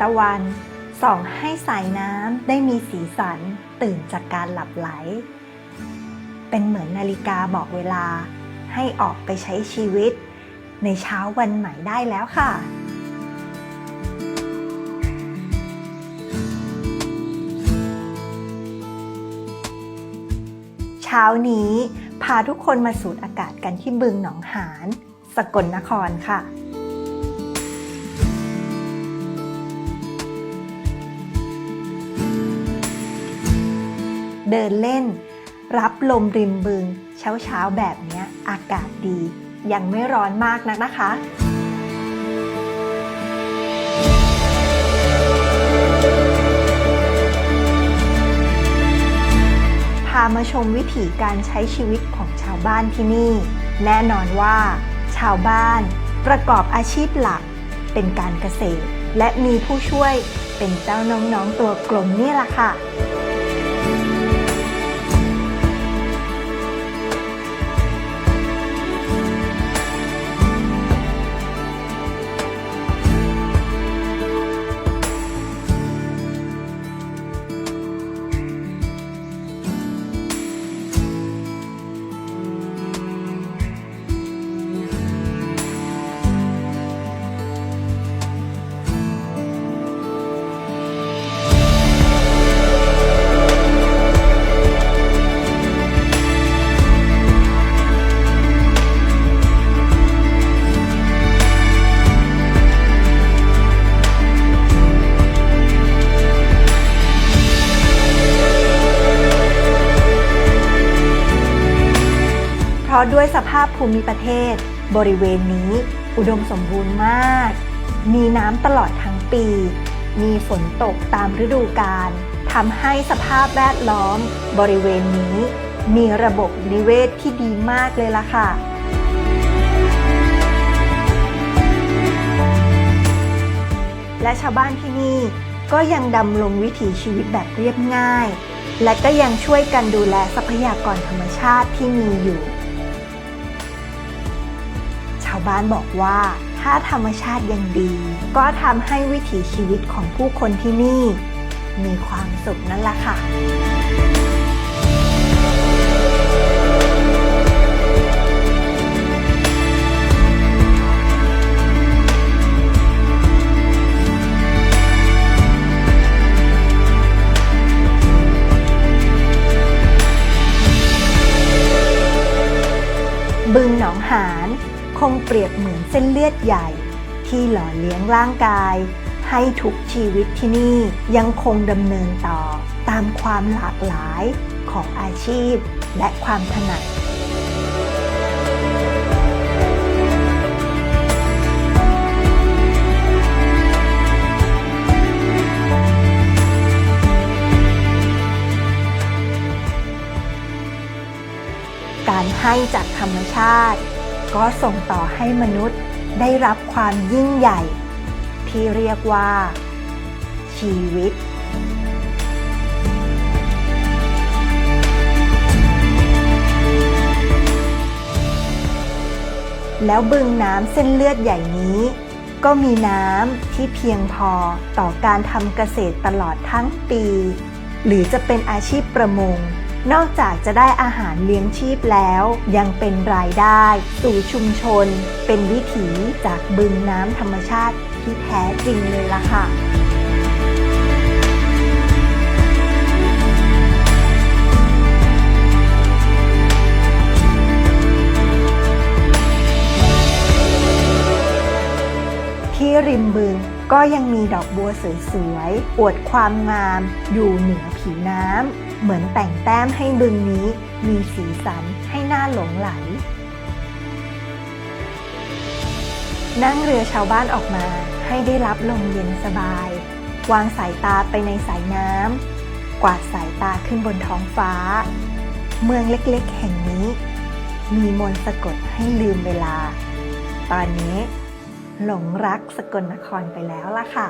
ตะวันส่องให้สายน้ำได้มีสีสันตื่นจากการหลับไหล เป็นเหมือนนาฬิกาบอกเวลาให้ออกไปใช้ชีวิต ในเช้าวันใหม่ได้แล้วค่ะเช้านี้พาทุกคนมาสูดอากาศกันที่บึงหนองหาน สกลนครค่ะ เดินเล่น รับลมริมบึง เช้าเช้าแบบนี้อากาศดี ยังไม่ร้อนมากนักนะคะพามาชมวิถีการใช้ชีวิตของชาวบ้านที่นี่ แน่นอนว่า ชาวบ้านประกอบอาชีพหลัก เป็นการเกษตร และมีผู้ช่วยเป็นเจ้าน้องๆตัวกลมนี่แหละค่ะ ราะด้วยสภาพภูมิประเทศ บริเวณนี้ อุดมสมบูรณ์มาก มีน้ำตลอดทั้งปี มีฝนตกตามฤดูกาลทำให้สภาพแวดล้อม บริเวณนี้ มีระบบนิเวศที่ดีมากเลยล่ะค่ะและชาวบ้านที่นี่ก็ยังดำรงวิถีชีวิตแบบเรียบง่าย และก็ยังช่วยกันดูแลทรัพยากรธรรมชาติที่มีอยู่ บ้านบอกว่า ถ้าธรรมชาติยังดี ก็ทำให้วิถีชีวิตของผู้คนที่นี่ มีความสุขนั่นแหละค่ะบึงหนองหาน คงเปรียบเหมือนเส้นเลือดใหญ่ ที่หล่อเลี้ยงร่างกาย ให้ทุกชีวิตที่นี่ยังคงดำเนินต่อตามความหลากหลายของอาชีพและความถนัดการให้จากธรรมชาติ ก็ส่งต่อให้มนุษย์ได้รับความยิ่งใหญ่ ที่เรียกว่า ชีวิต แล้วบึงน้ำเส้นเลือดใหญ่นี้ ก็มีน้ำที่เพียงพอต่อการทำเกษตรตลอดทั้งปี หรือจะเป็นอาชีพประมง นอกจากจะได้อาหารเลี้ยงชีพแล้ว ยังเป็นรายได้ สู่ชุมชน เป็นวิถีจากบึงน้ำธรรมชาติที่แท้จริงเลยล่ะค่ะที่ริมบึงก็ยังมีดอกบัวสวยๆ อวดความงามอยู่เหนือผิวน้ำ เหมือนแต่งแต้มให้บึงนี้ มีสีสันให้หน่าหลงไหล นั่งเรือชาวบ้านออกมาให้ได้รับลมเย็นสบาย วางสายตาไปในสายน้ำกวาดสายตาขึ้นบนท้องฟ้า เมืองเล็กๆ แห่งนี้ มีมนต์สะกดให้ลืมเวลา ตอนนี้หลงรักสกลนครไปแล้วล่ะค่ะ